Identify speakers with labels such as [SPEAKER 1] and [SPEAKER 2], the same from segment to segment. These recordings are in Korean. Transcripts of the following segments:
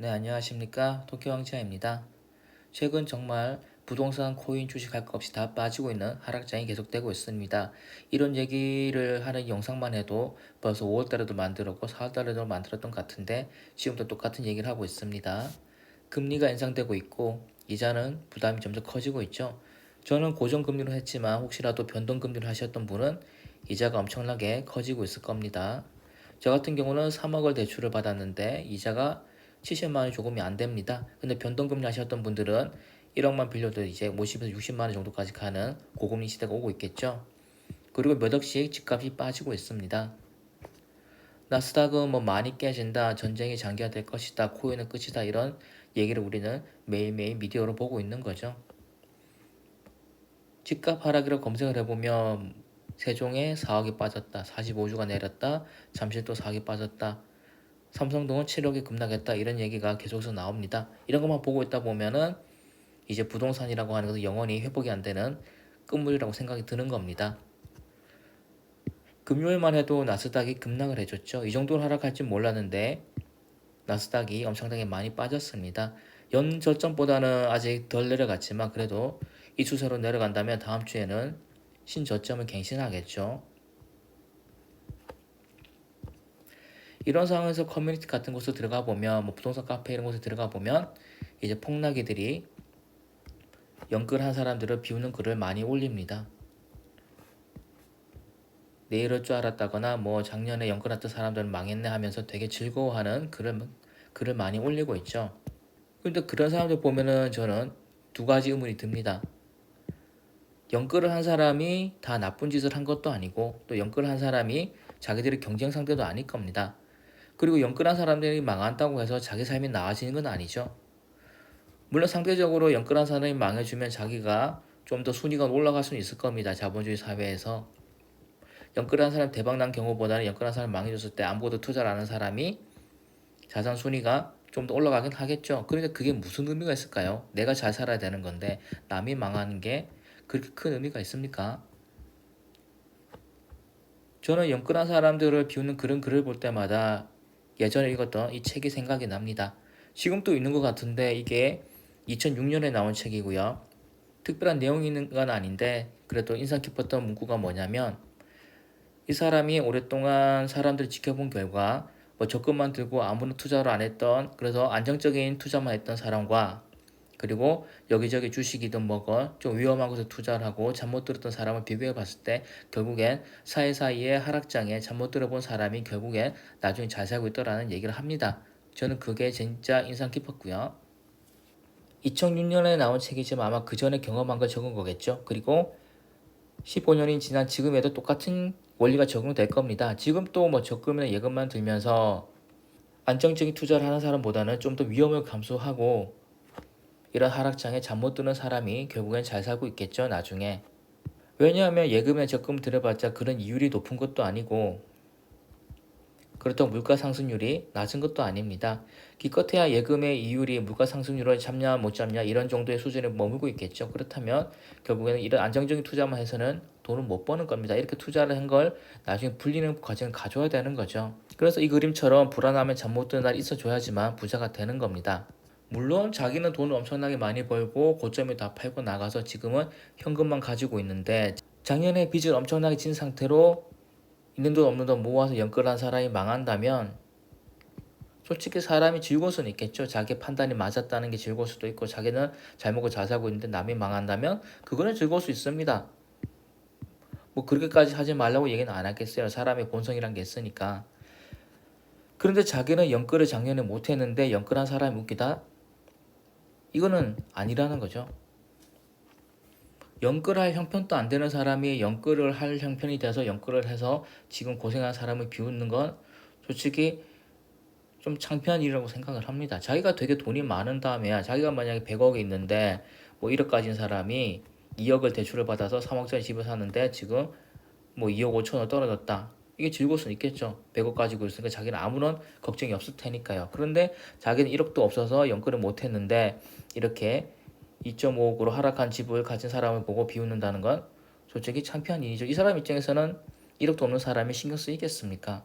[SPEAKER 1] 네, 안녕하십니까. 토끼왕치아입니다. 최근 정말 부동산, 코인, 주식 할 것 없이 다 빠지고 있는 하락장이 계속되고 있습니다. 이런 얘기를 하는 영상만 해도 벌써 5월달에도 만들었고 4월달에도 만들었던 것 같은데 지금도 똑같은 얘기를 하고 있습니다. 금리가 인상되고 있고 이자는 부담이 점점 커지고 있죠. 저는 고정금리로 했지만 혹시라도 변동금리로 하셨던 분은 이자가 엄청나게 커지고 있을 겁니다. 저 같은 경우는 3억을 대출을 받았는데 이자가 70만 원이 조금이 안 됩니다. 근데 변동금리 하셨던 분들은 1억만 빌려도 이제 50에서 60만 원 정도까지 가는 고금리 시대가 오고 있겠죠. 그리고 몇 억씩 집값이 빠지고 있습니다. 나스닥은 뭐 많이 깨진다, 전쟁이 장기화될 것이다, 코인은 끝이다 이런 얘기를 우리는 매일매일 미디어로 보고 있는 거죠. 집값 하락이라고 검색을 해보면 세종에 4억이 빠졌다, 45주가 내렸다, 잠실 또 4억이 빠졌다, 삼성동은 7억이 급락했다 이런 얘기가 계속해서 나옵니다. 이런 것만 보고 있다 보면은 이제 부동산이라고 하는 것은 영원히 회복이 안 되는 끝물이라고 생각이 드는 겁니다. 금요일만 해도 나스닥이 급락을 해줬죠. 이 정도로 하락할 줄 몰랐는데 나스닥이 엄청나게 많이 빠졌습니다. 연 저점보다는 아직 덜 내려갔지만 그래도 이 추세로 내려간다면 다음 주에는 신저점을 갱신하겠죠. 이런 상황에서 커뮤니티 같은 곳에 들어가 보면 뭐 부동산 카페 이런 곳에 들어가 보면 이제 폭락이들이 연끌한 사람들을 비우는 글을 많이 올립니다. 내 이럴 줄 알았다거나 뭐 작년에 연끌했던 사람들은 망했네 하면서 되게 즐거워하는 글을 글을 많이 올리고 있죠. 근데 그런 사람들 보면은 저는 두 가지 의문이 듭니다. 연끌을 한 사람이 다 나쁜 짓을 한 것도 아니고 또 연끌을 한 사람이 자기들의 경쟁 상대도 아닐 겁니다. 그리고 연끌한 사람들이 망한다고 해서 자기 삶이 나아지는 건 아니죠. 물론 상대적으로 연끌한 사람이 망해주면 자기가 좀 더 순위가 올라갈 수는 있을 겁니다. 자본주의 사회에서. 연끌한 사람 대박난 경우보다는 연끌한 사람 망해줬을 때 아무것도 투자를 안 하는 사람이 자산 순위가 좀 더 올라가긴 하겠죠. 그러니까 그게 무슨 의미가 있을까요? 내가 잘 살아야 되는 건데 남이 망하는 게 그렇게 큰 의미가 있습니까? 저는 연끌한 사람들을 비우는 그런 글을 볼 때마다 예전에 읽었던 이 책이 생각이 납니다. 지금 또 있는 것 같은데 이게 2006년에 나온 책이고요. 특별한 내용이 있는 건 아닌데 그래도 인상 깊었던 문구가 뭐냐면 이 사람이 오랫동안 사람들을 지켜본 결과 뭐 적금만 들고 아무런 투자를 안 했던 그래서 안정적인 투자만 했던 사람과 그리고 여기저기 주식이든 뭐건 좀 위험한 곳에 투자를 하고 잘못 들었던 사람을 비교해 봤을 때 결국엔 사이사이에 하락장에 잘못 들어본 사람이 결국엔 나중에 잘 살고 있더라는 얘기를 합니다. 저는 그게 진짜 인상 깊었고요. 2006년에 나온 책이지만 아마 그 전에 경험한 걸 적은 거겠죠. 그리고 15년이 지난 지금에도 똑같은 원리가 적용될 겁니다. 지금 또 뭐 적금이나 예금만 들면서 안정적인 투자를 하는 사람보다는 좀 더 위험을 감수하고 이런 하락장에 잠 못 드는 사람이 결국엔 잘 살고 있겠죠, 나중에. 왜냐하면 예금에 적금 들여봤자 그런 이율이 높은 것도 아니고 그렇다고 물가 상승률이 낮은 것도 아닙니다. 기껏해야 예금의 이율이 물가 상승률을 잡냐 못 잡냐 이런 정도의 수준에 머물고 있겠죠. 그렇다면 결국에는 이런 안정적인 투자만 해서는 돈을 못 버는 겁니다. 이렇게 투자를 한 걸 나중에 불리는 과정을 가져야 되는 거죠. 그래서 이 그림처럼 불안하면 잠 못 드는 날이 있어줘야지만 부자가 되는 겁니다. 물론 자기는 돈을 엄청나게 많이 벌고 고점에 다 팔고 나가서 지금은 현금만 가지고 있는데 작년에 빚을 엄청나게 진 상태로 있는 돈 없는 돈 모아서 연끌한 사람이 망한다면 솔직히 사람이 즐거울 수는 있겠죠. 자기 판단이 맞았다는 게 즐거울 수도 있고 자기는 잘 먹고 잘 살고 있는데 남이 망한다면 그거는 즐거울 수 있습니다. 뭐 그렇게까지 하지 말라고 얘기는 안 하겠어요. 사람의 본성이란 게 있으니까. 그런데 자기는 연끌을 작년에 못했는데 연끌한 사람이 웃기다? 이거는 아니라는 거죠. 연끌할 형편도 안 되는 사람이 연끌을 할 형편이 돼서 연끌을 해서 지금 고생한 사람을 비웃는 건 솔직히 좀 창피한 일이라고 생각을 합니다. 자기가 되게 돈이 많은 다음에야 자기가 만약에 100억이 있는데 뭐 1억 가진 사람이 2억을 대출을 받아서 3억짜리 집을 사는데 지금 뭐 2억 5천원 떨어졌다. 이게 즐거울 수는 있겠죠. 100억 가지고 있으니까 자기는 아무런 걱정이 없을 테니까요. 그런데 자기는 1억도 없어서 연끌을 못 했는데 이렇게 2.5억으로 하락한 집을 가진 사람을 보고 비웃는다는 건 솔직히 창피한 일이죠. 이 사람 입장에서는 1억도 없는 사람이 신경 쓰이겠습니까?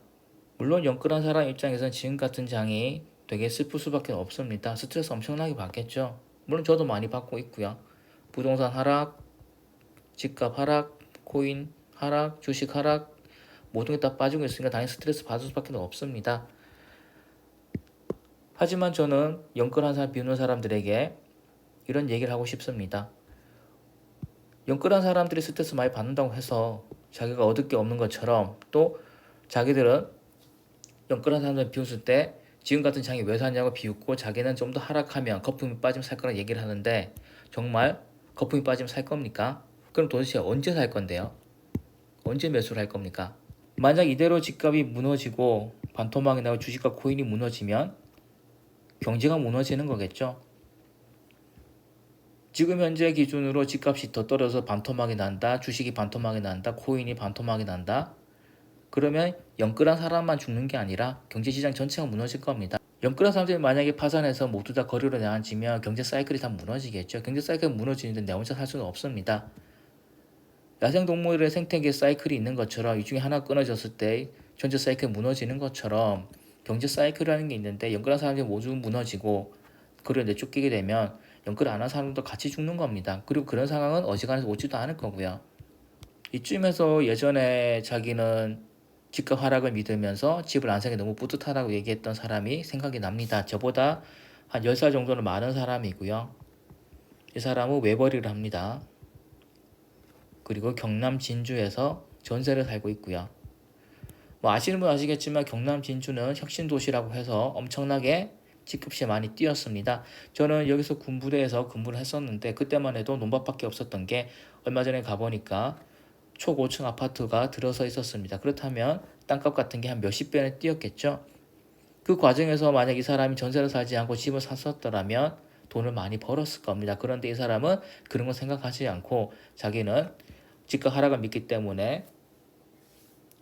[SPEAKER 1] 물론 연끌한 사람 입장에서는 지금 같은 장이 되게 슬플 수밖에 없습니다. 스트레스 엄청나게 받겠죠. 물론 저도 많이 받고 있고요. 부동산 하락, 집값 하락, 코인 하락, 주식 하락 모든 게 다 빠지고 있으니까 당연히 스트레스 받을 수밖에 없습니다. 하지만 저는 영끌한 사람 비우는 사람들에게 이런 얘기를 하고 싶습니다. 영끌한 사람들이 스트레스 많이 받는다고 해서 자기가 얻을 게 없는 것처럼 또 자기들은 영끌한 사람들 비웃을 때 지금 같은 장이 왜 사냐고 비웃고 자기는 좀 더 하락하면 거품이 빠지면 살 거라 얘기를 하는데 정말 거품이 빠지면 살 겁니까? 그럼 도대체 언제 살 건데요? 언제 매수를 할 겁니까? 만약 이대로 집값이 무너지고 반토막이 나고 주식과 코인이 무너지면 경제가 무너지는 거겠죠. 지금 현재 기준으로 집값이 더 떨어져서 반토막이 난다, 주식이 반토막이 난다, 코인이 반토막이 난다. 그러면 영끌한 사람만 죽는 게 아니라 경제시장 전체가 무너질 겁니다. 영끌한 사람들이 만약에 파산해서 모두 다 거리로 나앉으면 경제 사이클이 다 무너지겠죠. 경제 사이클 무너지는데 내 혼자 살 수는 없습니다. 야생동물의 생태계 사이클이 있는 것처럼 이 중에 하나 끊어졌을 때 전체 사이클 무너지는 것처럼 경제 사이클이라는 게 있는데 연끌한 사람들이 모두 무너지고 그를 내쫓기게 되면 연끌 안한 사람도 같이 죽는 겁니다. 그리고 그런 상황은 어지간해서 오지도 않을 거고요. 이쯤에서 예전에 자기는 집값 하락을 믿으면서 집을 안 사기 너무 뿌듯하다고 얘기했던 사람이 생각이 납니다. 저보다 한 10살 정도는 많은 사람이고요. 이 사람은 외벌이를 합니다. 그리고 경남 진주에서 전세를 살고 있고요. 뭐 아시는 분 아시겠지만 경남 진주는 혁신 도시라고 해서 엄청나게 집값이 많이 뛰었습니다. 저는 여기서 군부대에서 근무를 했었는데 그때만 해도 논밭밖에 없었던 게 얼마 전에 가보니까 초고층 아파트가 들어서 있었습니다. 그렇다면 땅값 같은 게 한 몇십 배는 뛰었겠죠. 그 과정에서 만약 이 사람이 전세를 살지 않고 집을 샀었더라면 돈을 많이 벌었을 겁니다. 그런데 이 사람은 그런 거 생각하지 않고 자기는 집값 하락을 믿기 때문에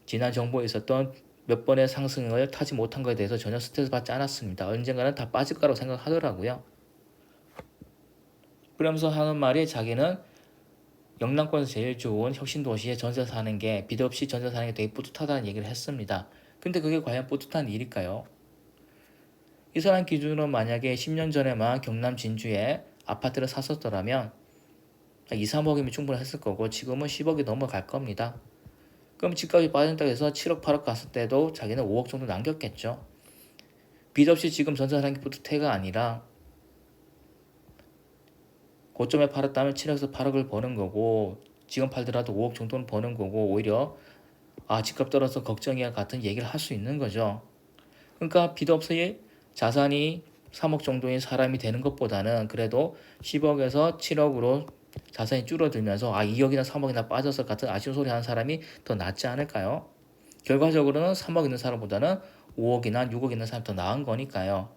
[SPEAKER 1] 지난 정부에 있었던 몇 번의 상승을 타지 못한 것에 대해서 전혀 스트레스 받지 않았습니다. 언젠가는 다 빠질 거라고 생각하더라고요. 그러면서 하는 말이 자기는 영남권에서 제일 좋은 혁신 도시에 전세 사는 게 비대 없이 전세 사는 게 되게 뿌듯하다는 얘기를 했습니다. 근데 그게 과연 뿌듯한 일일까요? 이 사람 기준으로 만약에 10년 전에만 경남 진주에 아파트를 샀었더라면 2, 3억이면 충분했을 거고 지금은 10억이 넘어갈 겁니다. 그럼 집값이 빠진다고 해서 7억, 8억 갔을 때도 자기는 5억 정도 남겼겠죠. 빚 없이 지금 게 뿌듯해가 아니라 고점에 팔았다면 7억에서 8억을 버는 거고 지금 팔더라도 5억 정도는 버는 거고 오히려 아 집값 떨어서 걱정이야 같은 얘기를 할 수 있는 거죠. 그러니까 빚 없이 자산이 3억 정도의 사람이 되는 것보다는 그래도 10억에서 7억으로 자산이 줄어들면서 아 2억이나 3억이나 빠져서 같은 아쉬운 소리 하는 사람이 더 낫지 않을까요? 결과적으로는 3억 있는 사람보다는 5억이나 6억 있는 사람이 더 나은 거니까요.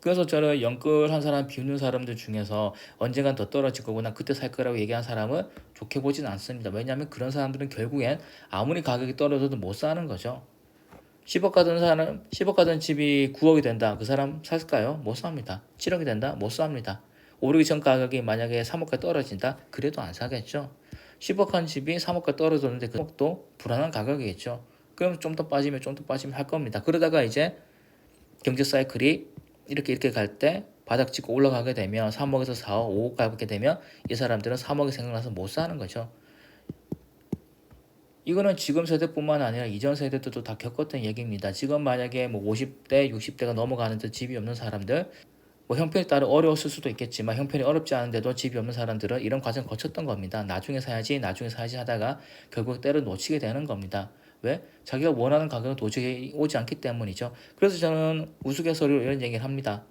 [SPEAKER 1] 그래서 저는 영끌한 사람 비웃는 사람들 중에서 언젠간 더 떨어질 거고 나 그때 살 거라고 얘기한 사람은 좋게 보진 않습니다. 왜냐하면 그런 사람들은 결국엔 아무리 가격이 떨어져도 못 사는 거죠. 10억 가던 사람, 10억 가던 집이 9억이 된다. 그 사람 살까요? 못 삽니다. 7억이 된다? 못 삽니다. 오르기 전 가격이 만약에 3억까지 떨어진다? 그래도 안 사겠죠. 10억 한 집이 3억까지 떨어졌는데 그 3억도 불안한 가격이겠죠. 그럼 좀 더 빠지면 좀 더 빠지면 할 겁니다. 그러다가 이제 경제 사이클이 이렇게 이렇게 갈 때 바닥 찍고 올라가게 되면 3억에서 4억, 5억 가게 되면 이 사람들은 3억이 생각나서 못 사는 거죠. 이거는 지금 세대뿐만 아니라 이전 세대들도 다 겪었던 얘기입니다. 지금 만약에 뭐 50대, 60대가 넘어가는데 집이 없는 사람들, 뭐 형편에 따라 어려웠을 수도 있겠지만 형편이 어렵지 않은데도 집이 없는 사람들은 이런 과정 거쳤던 겁니다. 나중에 사야지, 나중에 사야지 하다가 결국 때를 놓치게 되는 겁니다. 왜? 자기가 원하는 가격은 도저히 오지 않기 때문이죠. 그래서 저는 우스갯소리로 이런 얘기를 합니다.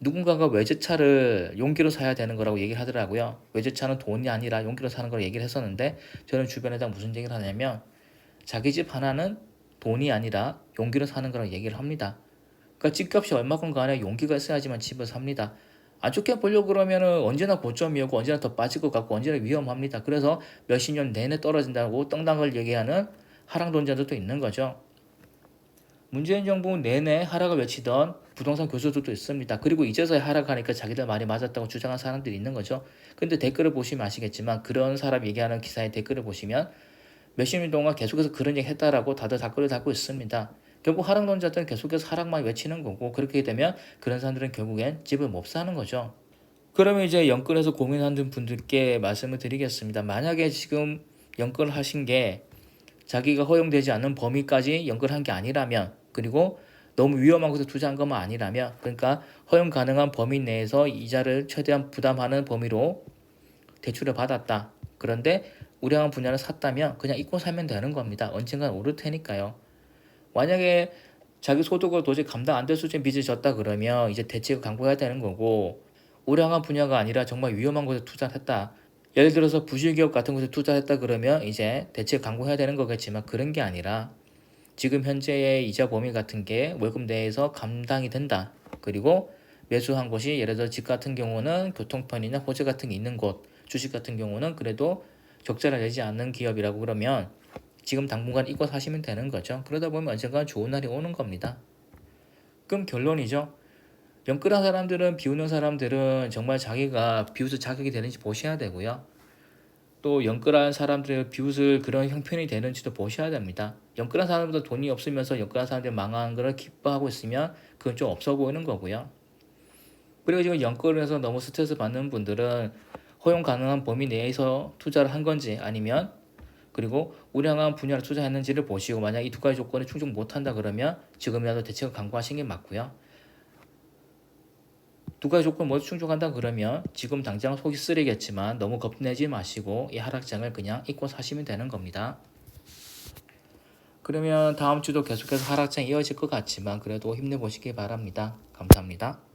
[SPEAKER 1] 누군가가 외제차를 용기로 사야 되는 거라고 얘기를 하더라고요. 외제차는 돈이 아니라 용기로 사는 걸 얘기를 했었는데 저는 주변에다 무슨 얘기를 하냐면 자기 집 하나는 돈이 아니라 용기로 사는 거라고 얘기를 합니다. 그러니까 집값이 얼마건 간에 용기가 있어야지만 집을 삽니다. 안 좋게 보려고 그러면은 언제나 고점이었고 언제나 더 빠질 것 같고 언제나 위험합니다. 그래서 몇십 년 내내 떨어진다고 떵당을 얘기하는 하락론자들도 있는 거죠. 문재인 정부 내내 하락을 외치던 부동산 교수들도 있습니다. 그리고 이제서야 하락하니까 자기들 말이 맞았다고 주장한 사람들이 있는 거죠. 근데 댓글을 보시면 아시겠지만 그런 사람 얘기하는 기사의 댓글을 보시면 몇십 년 동안 계속해서 그런 얘기 했다라고 다들 댓글을 달고 있습니다. 결국 하락론자들은 계속해서 하락만 외치는 거고 그렇게 되면 그런 사람들은 결국엔 집을 못 사는 거죠. 그러면 이제 연끌해서 고민하는 분들께 말씀을 드리겠습니다. 만약에 지금 연끌을 하신 게 자기가 허용되지 않는 범위까지 연끌한 게 아니라면 그리고 너무 위험한 곳에 투자한 것만 아니라면 그러니까 허용 가능한 범위 내에서 이자를 최대한 부담하는 범위로 대출을 받았다. 그런데 우량한 분야를 샀다면 그냥 잊고 살면 되는 겁니다. 언젠간 오를 테니까요. 만약에 자기 소득을 도저히 감당 안 될 수준 빚을 졌다 그러면 이제 대책을 강구해야 되는 거고 우량한 분야가 아니라 정말 위험한 곳에 투자를 했다. 예를 들어서 부실기업 같은 곳에 투자했다 그러면 이제 대책 강구해야 되는 거겠지만 그런 게 아니라 지금 현재의 이자 범위 같은 게 월급 내에서 감당이 된다. 그리고 매수한 곳이 예를 들어 집 같은 경우는 교통편이나 호재 같은 게 있는 곳, 주식 같은 경우는 그래도 적자를 내지 않는 기업이라고 그러면 지금 당분간 잊고 사시면 되는 거죠. 그러다 보면 언젠가 좋은 날이 오는 겁니다. 그럼 결론이죠. 연끌한 사람들은 비우는 사람들은 정말 자기가 비웃을 자격이 되는지 보셔야 되고요. 또 연끌한 사람들의 비웃을 그런 형편이 되는지도 보셔야 됩니다. 연끌한 사람들 돈이 없으면서 연끌한 사람들 망한 걸 기뻐하고 있으면 그건 좀 없어 보이는 거고요. 그리고 지금 해서 너무 스트레스 받는 분들은 허용 가능한 범위 내에서 투자를 한 건지 아니면 그리고 우량한 분야를 투자했는지를 보시고 만약 이 두 가지 조건에 충족 못한다 그러면 지금이라도 대책을 강구하시는 게 맞고요. 두 가지 조건 모두 충족한다 그러면 지금 당장 속이 쓰리겠지만 너무 겁내지 마시고 이 하락장을 그냥 잊고 사시면 되는 겁니다. 그러면 다음 주도 계속해서 하락장 이어질 것 같지만 그래도 힘내보시기 바랍니다. 감사합니다.